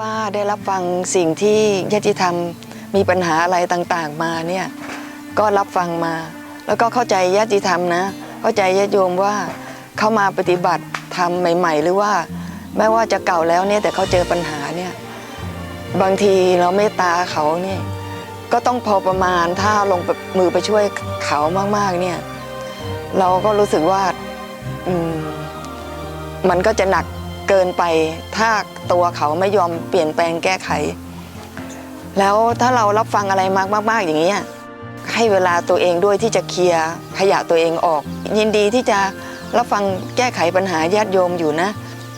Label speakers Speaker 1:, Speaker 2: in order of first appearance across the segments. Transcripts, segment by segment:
Speaker 1: ว่าได้รับฟังสิ่งที่ญาติธรรมมีปัญหาอะไรต่างๆมาเนี่ยก็รับฟังมา แล้วก็เข้าใจญาติธรรมนะ เข้าใจญาติโยมว่าเข้ามาปฏิบัติธรรมใหม่ ๆ หรือว่าแม้ว่าจะเก่าแล้วเนี่ยแต่เขาเจอปัญหาเนี่ยบางทีเราเมตตาเขาเนี่ยก็ต้องพอประมาณถ้าลงมือไปช่วยเขามากๆเนี่ยเราก็รู้สึกว่าอืมมันก็จะหนัก เกินไปถ้าตัวเขาไม่ยอมเปลี่ยนแปลงแก้ไข แล้วถ้าเรารับฟังอะไรมากมากๆอย่างนี้ให้เวลาตัวเองด้วยที่จะเคลียร์ขยะตัวเองออก ยินดีที่จะรับฟังแก้ไขปัญหาญาติโยมอยู่นะ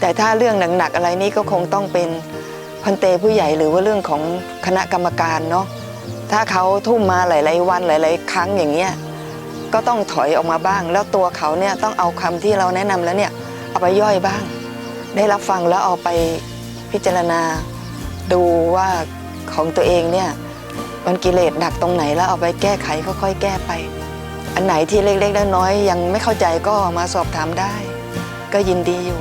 Speaker 1: แต่ถ้าเรื่องหนักๆอะไรนี้ก็คงต้องเป็นพันเตผู้ใหญ่หรือว่าเรื่องของคณะกรรมการเนาะถ้าเขาทุ่มมาหลาย ๆ วันหลาย ๆ ครั้งอย่างเงี้ยก็ต้องถอยออกมาบ้าง แล้วตัวเขาเนี่ยต้องเอาคำที่เราแนะนำแล้วเนี่ยเอาไปย่อยบ้าง ได้รับฟังแล้วเอาไปพิจารณาดูว่าของตัวเองเนี่ยมันกิเลสหนักตรงไหนแล้วเอาไปแก้ไขค่อยๆแก้ไป อันไหนที่เล็กๆน้อยๆยังไม่เข้าใจก็มาสอบถามได้ ก็ยินดีอยู่